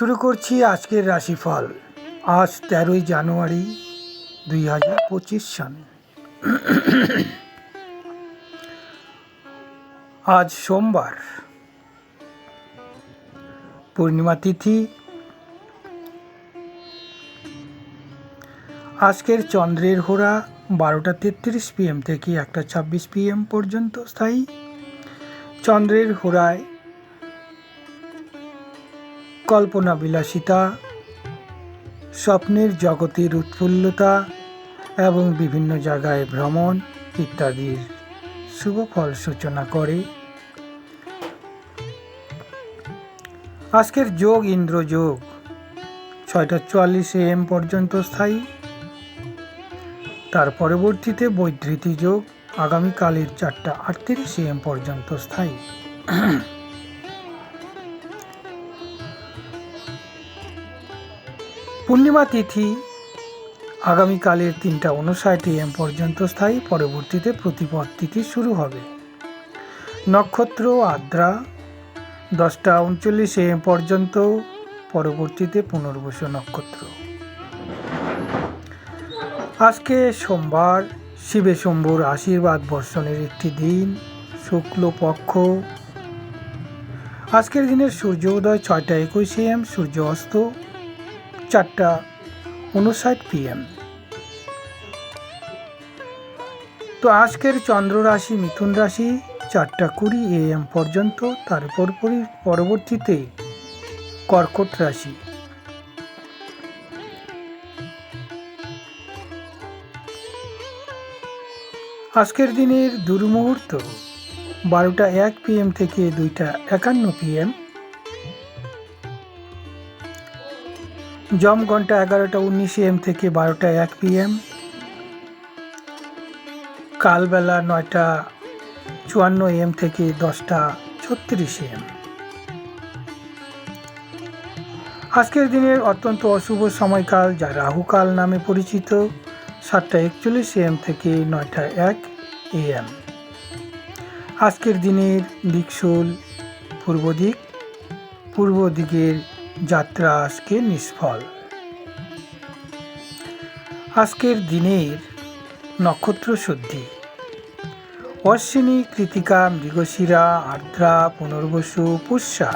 শুরু করছি আজকের রাশিফল। আজ তেরোই জানুয়ারি দুই হাজার পঁচিশ সন আজ সোমবার। পূর্ণিমা তিথি। আজকের চন্দ্রের হোরা বারোটা তেত্রিশ পিএম থেকে একটা ছাব্বিশ পিএম পর্যন্ত স্থায়ী। চন্দ্রের হোরায় কল্পনা বিলাসিতা স্বপ্নের জগতের উৎফুল্লতা এবং বিভিন্ন জায়গায় ভ্রমণ ইত্যাদির শুভ ফল সূচনা করে। আজকের যোগ ইন্দ্র যোগ, ছয়টা চুয়াল্লিশ এম পর্যন্ত স্থায়ী। তার পরবর্তীতে বৈদ্যুতি যোগ, আগামীকালের চারটা আটত্রিশ এম পর্যন্ত স্থায়ী। পূর্ণিমা তিথি আগামীকালের তিনটা উনষাট এম পর্যন্ত স্থায়ী, পরবর্তীতে প্রতিপদ তিথি শুরু হবে। নক্ষত্র, আদ্রা, দশটা উনচল্লিশ এম পর্যন্ত, পরবর্তীতে পুনর্বসু নক্ষত্র। আজকে সোমবার, শিবে শম্ভুর আশীর্বাদ বর্ষণের একটি দিন শুক্লপক্ষ আজকের দিনের সূর্য উদয় ছয়টা একুশ এম, সূর্য অস্ত। চারটা উনষাট পিএম তো আজকের চন্দ্র রাশি মিথুন রাশি, চারটা কুড়ি এএম পর্যন্ত তারপর পরি- পরবর্তীতে কর্কট রাশি। আজকের দিনের দুর্মুহূর্ত, বারোটা এক পিএম থেকে দুইটা একান্ন পিএম জম ঘণ্টা এগারোটা উনিশ এম থেকে বারোটা এক পিএম। কালবেলা নয়টা চুয়ান্ন এম থেকে দশটা ছত্রিশ এম। আজকের দিনের অত্যন্ত অশুভ সময়কাল যা রাহুকাল নামে পরিচিত, সাতটা একচল্লিশ এম থেকে নয়টা এক এএম আজকের দিনের দিকশূল, পূর্ব দিক, পূর্ব দিকের যাত্রা আজকে নিষ্ফল। আজকের দিনের নক্ষত্র শুদ্ধি। অশ্বিনী, কৃতিকা, মৃগশিরা, আর্দ্রা, পুনর্বসু, পুষ্যা,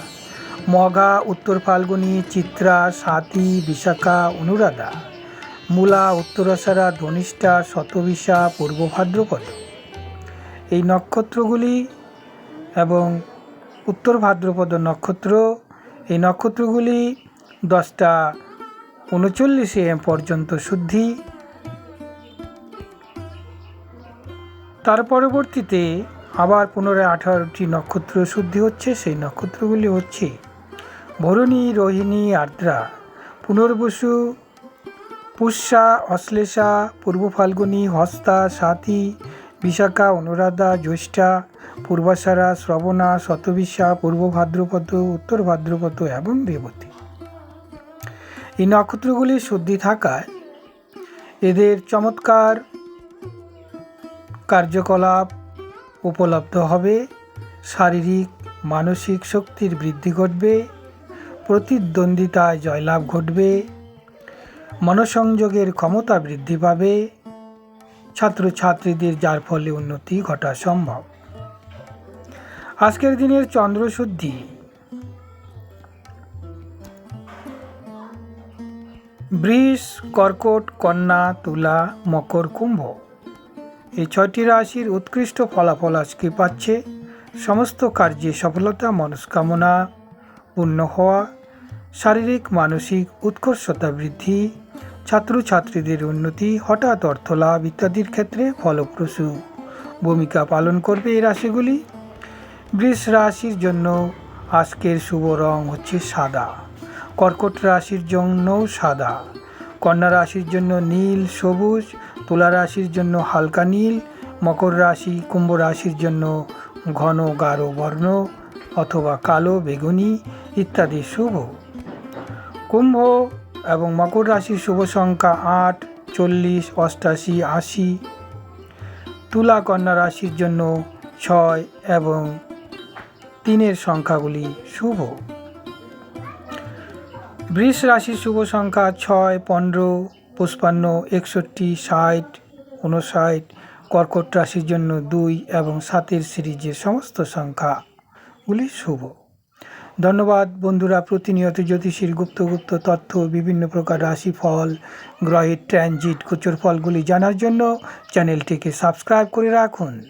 মগা, উত্তর ফাল্গুনী, চিত্রা সাতি বিশাখা, অনুরাধা, মূলা উত্তরাষাঢ়া ধনিষ্ঠা শতবিশা পূর্ব ভাদ্রপদ। এই নক্ষত্রগুলি এবং উত্তর ভাদ্রপদ নক্ষত্র এই নক্ষত্রগুলি দশটা উনচল্লিশ এম পর্যন্ত শুদ্ধি। তার পরবর্তীতে আবার পুনরায় আঠারোটি নক্ষত্র শুদ্ধি হচ্ছে, সেই নক্ষত্রগুলি হচ্ছে ভরণী, রোহিণী, আর্দ্রা, পুনর্বসু, পুষ্যা, অশ্লেষা, পূর্ব ফাল্গুনী, হস্তা সাথী বিশাখা, অনুরাধা জ্যৈষ্ঠা পূর্বাষাঢ়া শ্রবণা, শতবিশা, পূর্ব ভাদ্রপদ, উত্তর ভাদ্রপদ এবং রেবতী এই নক্ষত্রগুলি শুদ্ধি থাকায় এদের চমৎকার কার্যকলাপ উপলব্ধ হবে। শারীরিক, মানসিক শক্তির বৃদ্ধি ঘটবে। প্রতিদ্বন্দ্বিতায় জয়লাভ ঘটবে। মনসংযোগের ক্ষমতা বৃদ্ধি পাবে। ছাত্রছাত্রীদের যার ফলে উন্নতি ঘটা সম্ভব। আজকের দিনের চন্দ্রশুদ্ধি। বৃষ, কর্কট, কন্যা, তুলা, মকর, কুম্ভ। এই ছয়টি রাশির উৎকৃষ্ট ফলাফল আজকে পাচ্ছে। সমস্ত কার্যে সফলতা, মনস্কামনা পূর্ণ হওয়া, শারীরিক, মানসিক উৎকর্ষতা বৃদ্ধি ছাত্রছাত্রীদের উন্নতি, হঠাৎ অর্থলাভ ইত্যাদির ক্ষেত্রে ফলপ্রসূ। ভূমিকা পালন করবে এই রাশিগুলি? বৃষ রাশির জন্য আজকের শুভ রং হচ্ছে সাদা। কর্কট রাশির জন্যও সাদা। কন্যা রাশির জন্য নীল, সবুজ, তুলা রাশির জন্য হালকা নীল, মকর রাশি, কুম্ভ রাশির জন্য ঘন, গাঢ়, বর্ণ অথবা কালো, বেগুনি ইত্যাদি শুভ। কুম্ভ এবং মকর রাশির শুভ সংখ্যা আট, চল্লিশ, অষ্টাশি, আশি। তুলা কন্যা রাশির জন্য ছয় এবং তিনের সংখ্যাগুলি শুভ। বৃষ রাশির শুভ সংখ্যা ছয়, পনেরো পঁচপান্ন একষট্টি, ষাট উনষাট কর্কট রাশির জন্য দুই এবং সাতের সিরিজের সমস্ত সংখ্যাগুলি শুভ। ধন্যবাদ বন্ধুরা, প্রতিনিয়ত জ্যোতিষীর গুপ্ত গুপ্ত তথ্য, বিভিন্ন প্রকার রাশিফল গ্রহের ট্রানজিট গোচর ফলগুলি জানার জন্য চ্যানেলটিকে সাবস্ক্রাইব করে রাখুন।